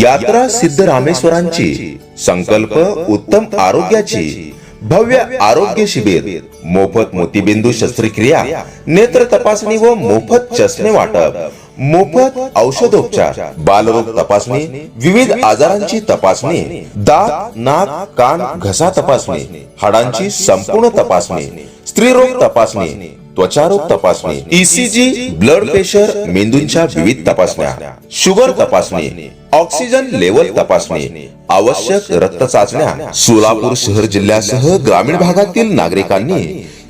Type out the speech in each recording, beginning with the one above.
यात्रा सिद्ध रामेश्वरांची संकल्प उत्तम आरोग्याची भव्य आरोग्य शिबिर मोफत मोतीबिंदू शस्त्रक्रिया नेत्र तपासणी व मोफत चष्मे वाटप मोफत औषधोपचार बालरोग तपासणी विविध आजारांची तपासणी दात नाक कान घसा तपासणी हाडांची संपूर्ण तपासणी स्त्रीरोग तपासणी त्वचारोग तपासणी ईसीजी ब्लड प्रेशर मेंदूंच्या विविध तपासण्या शुगर तपासणी ऑक्सिजन लेवल तपासणी आवश्यक रक्त चाचण्या सोलापूर शहर जिल्ह्यासह ग्रामीण भागातील नागरिकांनी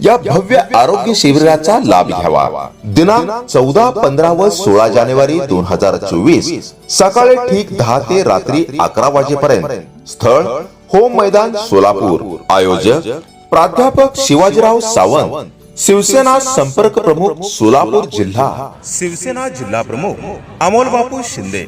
या भव्य आरोग्य शिबिराचा लाभ घ्यावा. दिनांक चौदा पंधरा व सोळा जानेवारी दोन हजार चोवीस सकाळी ठीक दहा ते रात्री अकरा वाजेपर्यंत स्थळ होम मैदान सोलापूर आयोजक प्राध्यापक शिवाजीराव सावंत शिवसेना संपर्क प्रमुख सोलापूर जिल्हा. शिवसेना जिल्हा प्रमुख अमोल बापू शिंदे.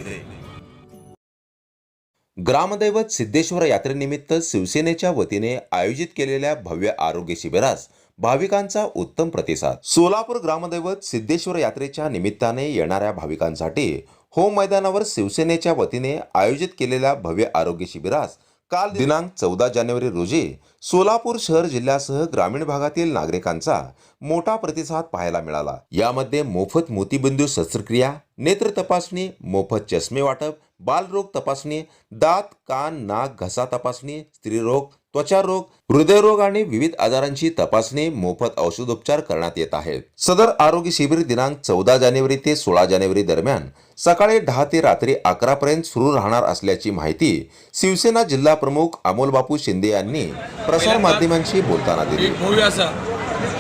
ग्रामदैवत सिद्धेश्वर यात्रेनिमित्त शिवसेनेच्या वतीने आयोजित केलेल्या भव्य आरोग्य शिबिरास भाविकांचा उत्तम प्रतिसाद. सोलापूर ग्रामदैवत सिद्धेश्वर यात्रेच्या निमित्ताने येणाऱ्या भाविकांसाठी होम मैदानावर शिवसेनेच्या वतीने आयोजित केलेल्या भव्य आरोग्य शिबिरास काल दिनांक चौदा जानेवारी रोजी सोलापूर शहर जिल्ह्यासह ग्रामीण भागातील नागरिकांचा मोठा प्रतिसाद पाहायला मिळाला. यामध्ये मोफत मोतीबिंदू शस्त्रक्रिया नेत्र तपासणी मोफत चष्मे वाटप बालरोग तपासणी दात कान नाक घसा तपासणी स्त्रीरोग त्वचारोग हृदयरोग आणि विविध आजारांची तपासणी मोफत औषधोपचार करण्यात येत आहेत सदर आरोग्य शिबिर दिनांक चौदा जानेवारी ते सोळा जानेवारी दरम्यान सकाळी दहा ते रात्री अकरा पर्यंत सुरू राहणार असल्याची माहिती शिवसेना जिल्हा प्रमुख अमोल बापू शिंदे यांनी प्रसार माध्यमांशी बोलताना दिली. भव्य असं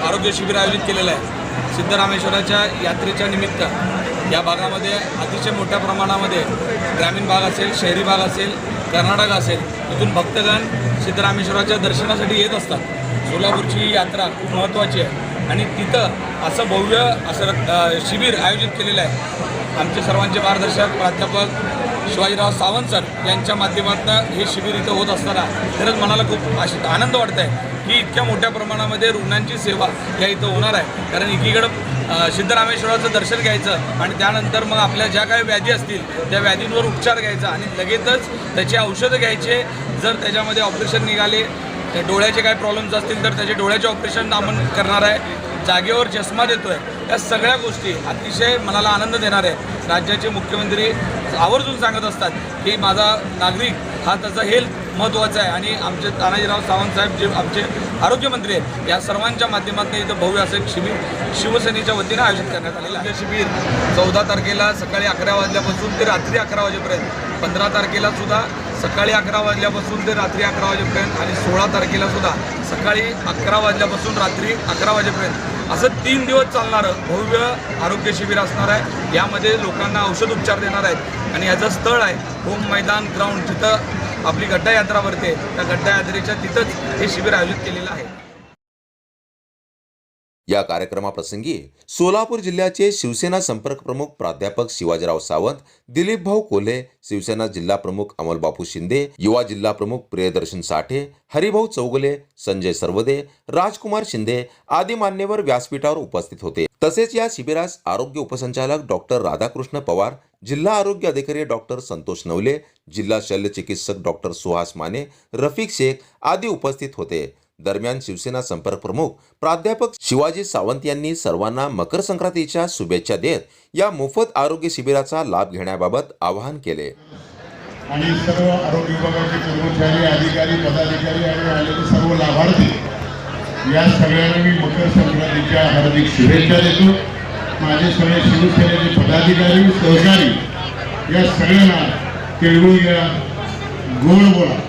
आरोग्य शिबिर आयोजित केलेलं आहे. सिद्धरामेश्वराच्या यात्रेच्या निमित्त या भागामध्ये अतिशय मोठ्या प्रमाणामध्ये ग्रामीण भाग असेल शहरी भाग असेल कर्नाटक असेल इथून भक्तगण सिद्धरामेश्वराच्या दर्शनासाठी येत असतात. सोलापूरची ही यात्रा खूप महत्त्वाची आहे. आणि तिथं असं भव्य असं रक्त- शिबिर आयोजित केलेलं आहे. आमचे सर्वांचे मार्गदर्शक प्राध्यापक शिवाजीराव सावंत सर यांच्या माध्यमातून हे शिबिर इथं होत असताना खरंच मनाला खूप आश- आनंद वाटत आहे की इतक्या मोठ्या प्रमाणामध्ये रुग्णांची सेवा या इथं होणार आहे. कारण एकीकडं सिद्धरामेश्वराचं दर्शन घ्यायचं आणि त्यानंतर मग आपल्या ज्या काही व्याधी असतील त्या व्याधींवर उपचार घ्यायचा आणि लगेचच त्याची औषधं घ्यायचे. जर त्याच्यामध्ये ऑपरेशन निघाले डोळ्याचे काय प्रॉब्लेम्स असतील तर त्याचे डोळ्याचे ऑपरेशन आपण करणार आहे. जागेवर चष्मा देतोय. या सगळ्या गोष्टी अतिशय मनाला आनंद देणार आहे. राज्याचे मुख्यमंत्री आवर्जून सांगत असतात की माझा नागरिक हा त्याचा हेल्थ महत्त्वाचा आहे. आणि आमचे तानाजीराव सावंत साहेब जे आमचे आरोग्यमंत्री आहेत या सर्वांच्या माध्यमातून इथं भव्य असं एक शिबिर शिवसेनेच्या वतीनं आयोजित करण्यात आलेलं आहे. शिबिर चौदा तारखेला सकाळी अकरा वाजल्यापासून ते रात्री अकरा वाजेपर्यंत. पंधरा तारखेला सुद्धा सकाळी अकरा वाजल्यापासून ते रात्री अकरा वाजेपर्यंत आणि सोळा तारखेला सुद्धा सकाळी अकरा वाजल्यापासून रात्री अकरा वाजेपर्यंत. असं तीन दिवस चालणारं भव्य आरोग्य शिबिर असणार आहे. यामध्ये लोकांना औषध उपचार देणार आहेत आणि याचं स्थळ आहे होम मैदान ग्राउंड. जिथं आपली गड्डा यात्रा भरते त्या गड्डा यात्रेच्या तिथंच हे शिबिर आयोजित केलेलं आहे. या कार्यक्रमाप्रसंगी सोलापूर जिल्ह्याचे शिवसेना संपर्क प्रमुख प्राध्यापक शिवाजीराव सावंत दिलीप भाऊ कोल्हे शिवसेना जिल्हा प्रमुख अमलबापू शिंदे युवा जिल्हा प्रमुख प्रियदर्शन साठे हरिभाऊ चौगुले संजय सर्वदे राजकुमार शिंदे आदी मान्यवर व्यासपीठावर उपस्थित होते. तसेच या शिबिरास आरोग्य उपसंचालक डॉक्टर राधाकृष्ण पवार जिल्हा आरोग्य अधिकारी डॉक्टर संतोष नवले जिल्हा शल्य चिकित्सक डॉक्टर सुहास माने रफिक शेख आदी उपस्थित होते. दरम्यान शिवसेना संपर्क प्रमुख प्राध्यापक शिवाजी सावंत यांनी सर्वांना मकर संक्रांतीच्या शुभेच्छा देत या मोफत आरोग्य शिबिराचा लाभ घेण्याबाबत आवाहन केले. आणि सर्व आरोग्य विभागाचे कर्मचारी अधिकारी पदाधिकारी आणि आलेले सर्व लाभार्थी या सगळ्यांना मी मकर संक्रांतीच्या हार्दिक शुभेच्छा देतो. माझे सगळे शिवसेनेचे पदाधिकारी सहकारी या सगळ्यांना तिळगुळ या गोड बोला.